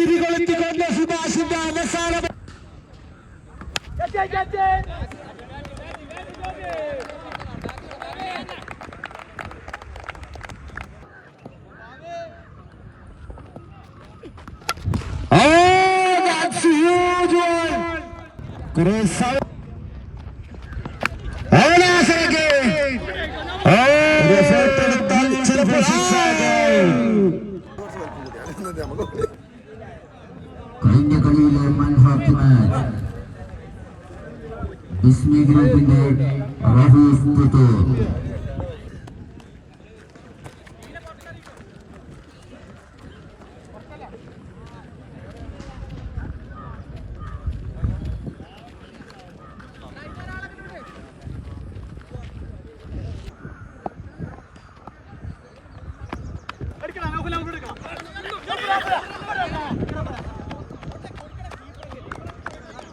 തിരികൊളുത്തിക്കൊണ്ട് സുഭാഷിന്റെ അവസാന Oh, that's a huge one. കുറെ സമയം അവനാശനക്ക് ഒരു effort എടുത്താൽ ചിലപ്പോൾ six ആകും. കഴിഞ്ഞ കളിയിലെ ബിസ്മി ഗ്രൂപ്പിന്റെ Raheez Puthur.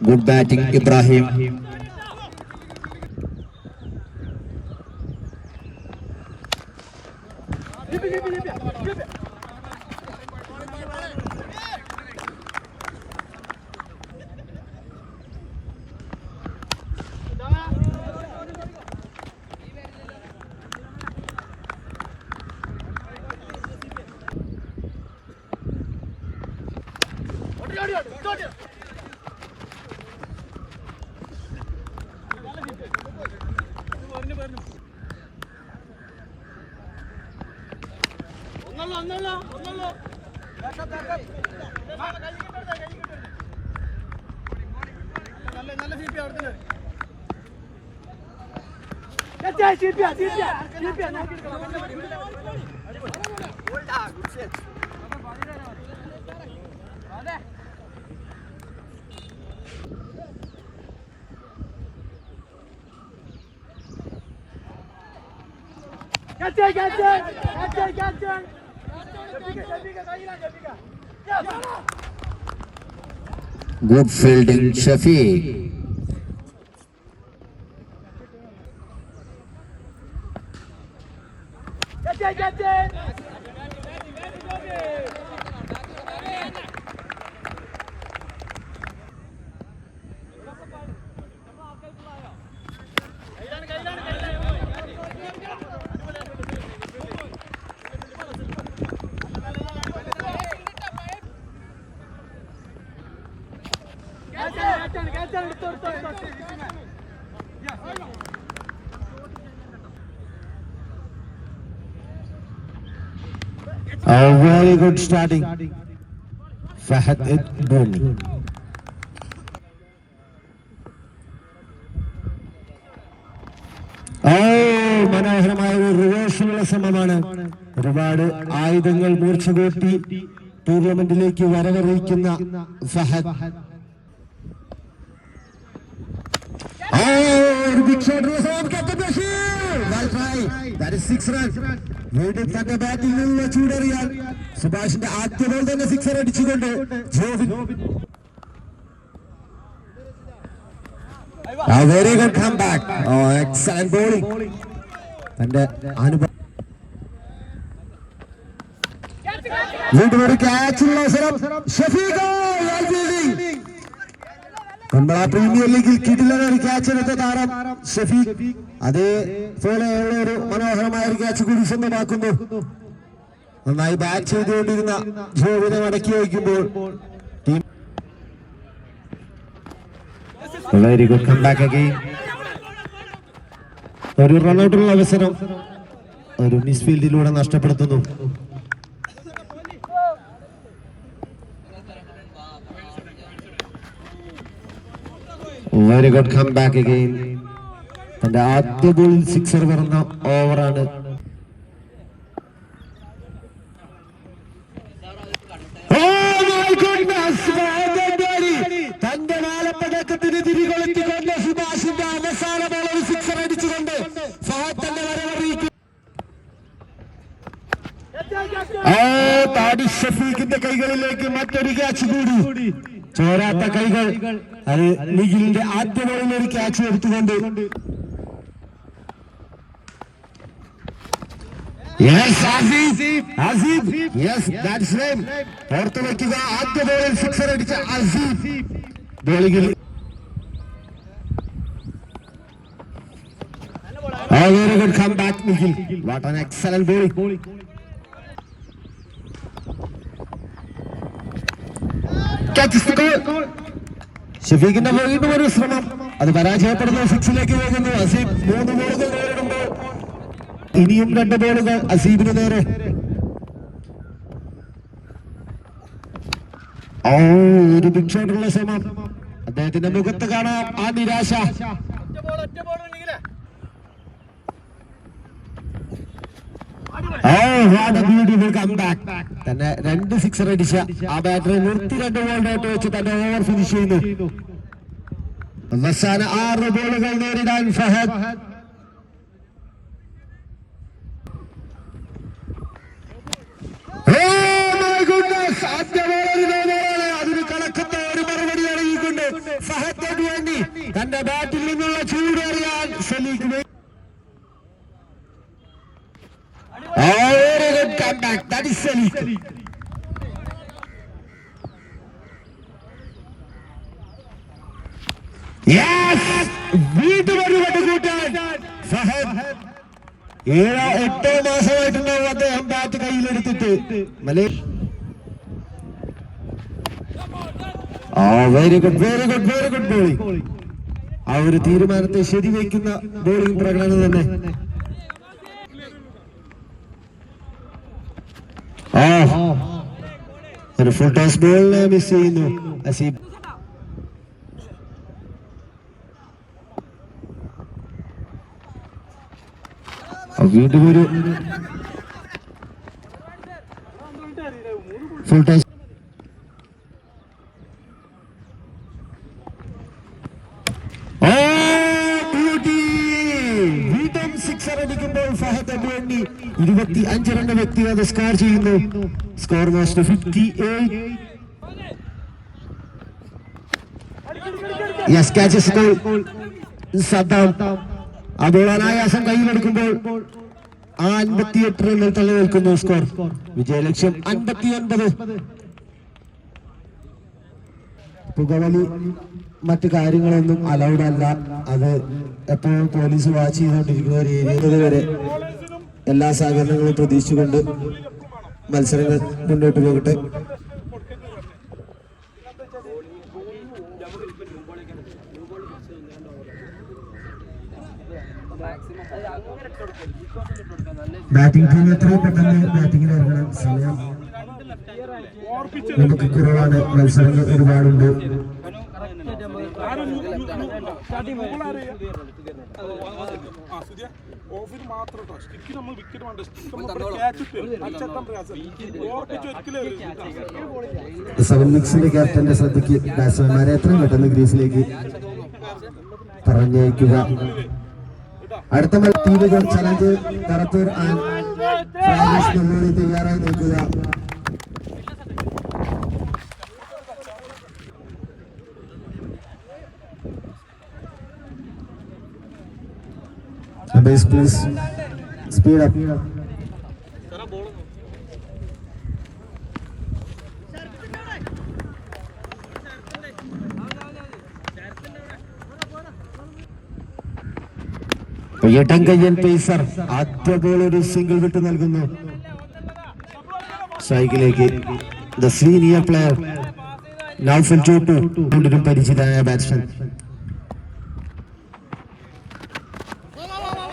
Good batting Ibrahim Captain, captain, captain, captain. Jepika, Jepika, kailan Jepika? Good fielding Shafeeq Captain, captain. Captain, good starting. Fahad Boni. ഓ മനോഹരമായ ഒരു റിവേഴ്സിനുള്ള ശ്രമമാണ് ഒരുപാട് ആയുധങ്ങൾ മൂർച്ച കൂട്ടി ടൂർണമെന്റിലേക്ക് വരവറിയിക്കുന്ന ഫഹദ് ഓ ഒരു big shot was on Captain Bashir. Well try. That is six runs. വീണ്ടും തന്റെ ബാറ്റിൽ നിന്നുള്ള സുഭാഷിന്റെ ആദ്യ ബോൾ തന്നെ സിക്സർ അടിച്ചുകൊണ്ട് Jovin very good come back excellent bowling തന്റെ അനുഭവം വീണ്ടും ഒരു ക്യാച്ചുള്ള അവസരം ഷഫീഖ്. കമ്പള പ്രീമിയർ ലീഗിൽ കിടിലൻ ഒരു ക്യാച്ച് എടുത്ത താരം ഷഫീഖ്. അതേപോലെയുള്ള ഒരു മനോഹരമായ ഒരു ക്യാച്ച് കൂടി സ്വന്തമാക്കുന്നു. നന്നായി ബാറ്റ് ചെയ്തുകൊണ്ടിരുന്ന ജോവിനെ മടക്കി വയ്ക്കുമ്പോൾ team very good comeback again ഒരു റൺഔട്ടുള്ള അവസരം ഒരു മിസ്ഫീൽഡിലൂടെ നഷ്ടപ്പെടുത്തുന്നു. Very good come back again തന്റെ ആദ്യ ബോളിൽ സിക്സർ പറഞ്ഞ ഓവറാണ് തന്റെ വാലപ്പടക്കത്തിന് തിരികൊളുത്തിക്കൊണ്ട് സുഭാഷിന്റെ അവസാന ബോളിൽ സിക്സർ അടിച്ചുകൊണ്ട് ഫഹദ് തന്റെ വരവറിയിക്കും താടി ഷഫീഖിന്റെ കൈകളിലേക്ക് മറ്റൊരു ക്യാച്ച് കൂടി. ചോരാത്ത കൈകൾ. അത് ലീഗിലിന്റെ ആദ്യ ബോളിൽ ഒരു ക്യാച്ച് എടുത്തുകൊണ്ട് Yes, Azib. Azib. Yes, that's name. ഓർത്തു വയ്ക്കുക ആദ്യ ബോളിൽ സിക്സർ അടിച്ച അസീഫ് ബോളിംഗിൽ Oh, very good comeback, Nikhil. What an excellent bowling. Catches the goal. ഷഫീഖിന്റെ വീണ്ടും ഒരു ശ്രമം അത് പരാജയപ്പെടുന്നു സിക്സിലേക്ക് പോകുന്നു അസീബ് മൂന്ന് ബോളുകൾ നേരിടുമ്പോൾ ഇനിയും രണ്ട് ബോളുകൾ അസീബിന് നേരെ. ഓ ഒരു ബിഗ് ഷോട്ടുള്ള ശ്രമം അദ്ദേഹത്തിന്റെ മുഖത്ത് കാണാം ആ നിരാശ. തന്നെ രണ്ട് സിക്സർ അടിച്ച ആ ബാറ്ററി നിർത്തി രണ്ട് ബോൾ ഡോട്ട് വെച്ച് തന്നെ ഓവർ ഫിനിഷ് ചെയ്യുന്നു. അവസാന ആറ് ബോളുകൾ നേരിടാൻ ഫഹദ് അതിന് കണക്കുന്ന ഒരു മറുപടി നൽകിക്കൊണ്ട് ഫഹദിന് വേണ്ടി തന്റെ ബാറ്റിൽ നിന്നുള്ള ചൂട് അറിയാൻ ശ്രമിക്കുന്നു. കൂട്ടാൻ ഏഴോ എട്ടോ മാസമായിട്ടുണ്ടാവും അദ്ദേഹം ബാറ്റ് കയ്യിലെടുത്തിട്ട്. മലേ ആ very good very good very good bowling ആ ഒരു തീരുമാനത്തെ ശരിവയ്ക്കുന്ന ബോളിംഗ് പ്രകടനം തന്നെ. ആ ഫുൾ ടോസ് ബോളിനെ മിസ് ചെയ്യുന്നു. അസീബ്. വീണ്ടും ഒരു ഫുൾ ടോസ് ഓ ബ്യൂട്ടി വീണ്ടും സിക്സർ ഫഹദ് അബുവണ്ണി ഇരുപത്തി അഞ്ച് റൺ വ്യക്തിഗത സ്കോർ ചെയ്യുന്നു. Score most fifty catches goal Saddam ആ ബോൾ കയ്യിലെടുക്കുമ്പോൾ ആ അൻപത്തിയെട്ട് റണ്ണിൽ തള്ളി നിൽക്കുന്നു സ്കോർ വിജയലക്ഷ്യം അൻപത്തി ഒൻപത് പുകവലി മറ്റു കാര്യങ്ങളൊന്നും അലൗഡ് അല്ല. അത് എപ്പോഴും പോലീസ് വാച്ച് ചെയ്തുകൊണ്ടിരിക്കുന്ന ഒരു ഏരിയ വരെ എല്ലാ സഹകരണങ്ങളും പ്രതീക്ഷിച്ചുകൊണ്ട് മത്സരങ്ങൾ മുന്നോട്ട് പോകട്ടെ. ബാറ്റിംഗ് ടീം എത്രയും പെട്ടെന്ന് ബാറ്റിംഗിൽ ഇറങ്ങണം സമയം. നമുക്ക് കുറവാണ്. മത്സരങ്ങൾ ഒരുപാടുണ്ട്. മാത്രം നമ്മൾ വിക്കറ്റ്. സെവൻ മിക്സിന്റെ ക്യാപ്റ്റന്റെ ശ്രദ്ധയ്ക്ക് ബാറ്റ്സ്മാൻമാരെ എത്രയും പെട്ടെന്ന് ഗ്രീസിലേക്ക് പറഞ്ഞയക്കുക. അടുത്ത ടീമുകൾ ചലഞ്ച് കറത്തൂർ ആൻഡ് തയ്യാറായി നിൽക്കുക. Base പ്ലീസ് സ്പീഡ് അപ്പ് ഇടം കയ്യൻ പേസർ ആദ്യ ഗോൾ ഒരു സിംഗിൾ വിട്ട് നൽകുന്നു. സ്ട്രൈക്കിലേക്ക് the senior player Naufal Chottu പരിചിതനായ പരിചിതമായ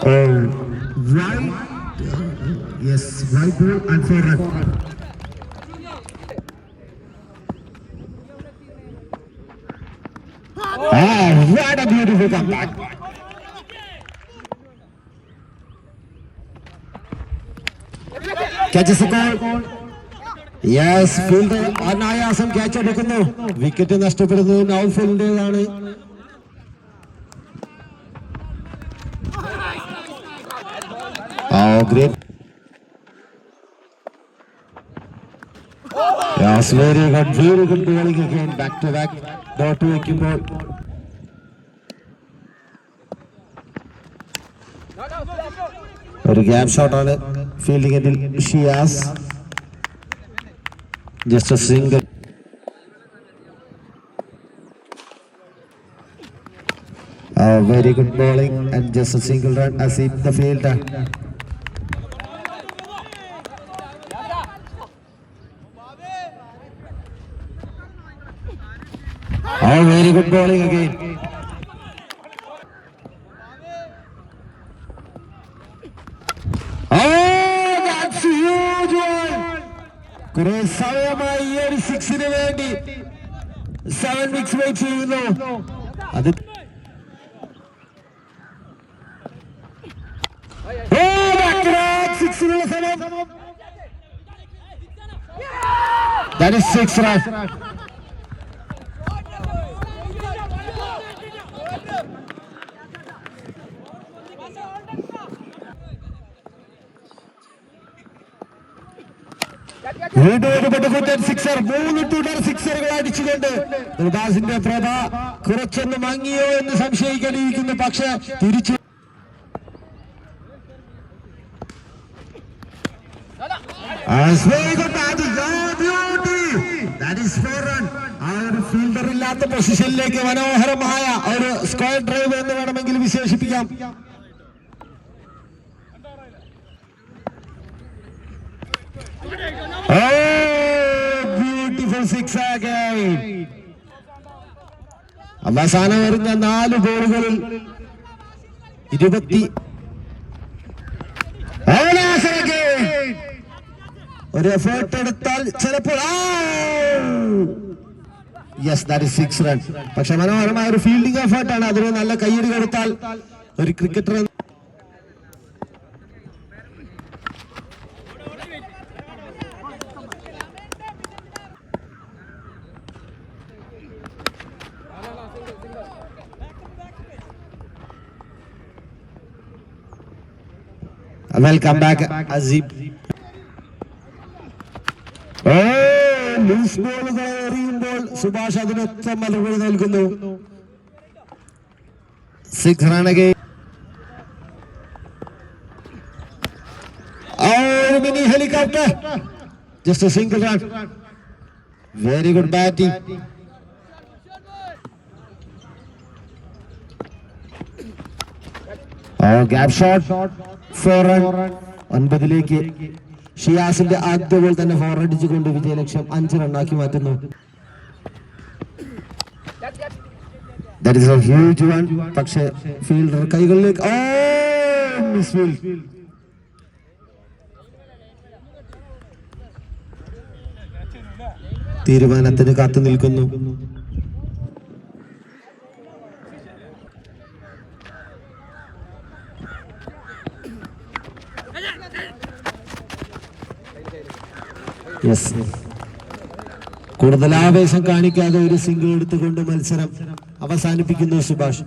batsman yes right ball and four run Ah, what a beautiful comeback. Catches the ball. Yes field അനായാസം ക്യാച്ച് എടുക്കുന്നു വിക്കറ്റ് നഷ്ടപ്പെടുന്നത് നൗഫലിന്റേതാണ് Oh. Yes, very good, very good bowling again. Back to back. Dot വയ്ക്കുമ്പോൾ ഒരു gap ഷോട്ടാണ് fielding എൻഡിൽ Shiyas just single very good bowling and just single run as in the very good bowling again. Oh, that's a huge one. കുറെ സമയമായി ഈ ഒരു സിക്സിന് വേണ്ടി seven Vicks wait ചെയ്യുന്നു അത് സിക്സിനുള്ള സമയം That is six run. വീണ്ടും ഒരു സിക്സർ മൂന്ന് സിക്സറുകൾ പ്രഭ കുറച്ചൊന്ന് മങ്ങിയോ എന്ന് സംശയിക്കാനിരിക്കുന്നു. പക്ഷെ തിരിച്ചു ഫീൽഡർ ഇല്ലാത്ത പൊസിഷനിലേക്ക് മനോഹരമായ ഒരു സ്ക്വയർ ഡ്രൈവ് എന്ന് വേണമെങ്കിൽ വിശേഷിപ്പിക്കാം. Beautiful six again. അവസാനം എറിഞ്ഞ നാല് ബോളുകളിൽ ഇരുപത്തി. ഒരു എഫേർട്ട് എടുത്താൽ ചിലപ്പോൾ യെസ് ദാറ്റ് സിക്സ് റൺ പക്ഷെ മനോഹരമായ ഒരു ഫീൽഡിംഗ് എഫേർട്ടാണ് അതിന് നല്ല കയ്യടി കൊടുത്താൽ ഒരു cricketer welcome back Aseeb oh loose ബോളുകൾ എറിയുമ്പോൾ സുഭാഷ് അതിനൊത്ത മറുപടി നൽകുന്നു. Six run again mini helicopter just single run very good batting oh gap shot four run ഒൻപതിലേക്ക്. ഷിയാസിന്റെ ആദ്യ ബോൾ തന്നെ ഫോർ അടിച്ചുകൊണ്ട് വിജയലക്ഷ്യം അഞ്ച് റണ്ണാക്കി മാറ്റുന്നു. എ ഹ്യൂജ് വൺ പക്ഷേ ഫീൽഡർ കൈകളിലേക്ക് ഓ തീരുമാനത്തിന് കാത്തു നിൽക്കുന്നു. യെസ് കൂടുതൽ ആവേശം കാണിക്കാതെ ഒരു സിംഗിൾ എടുത്തുകൊണ്ട് മത്സരം അവസാനിപ്പിക്കുന്നു സുഭാഷ്.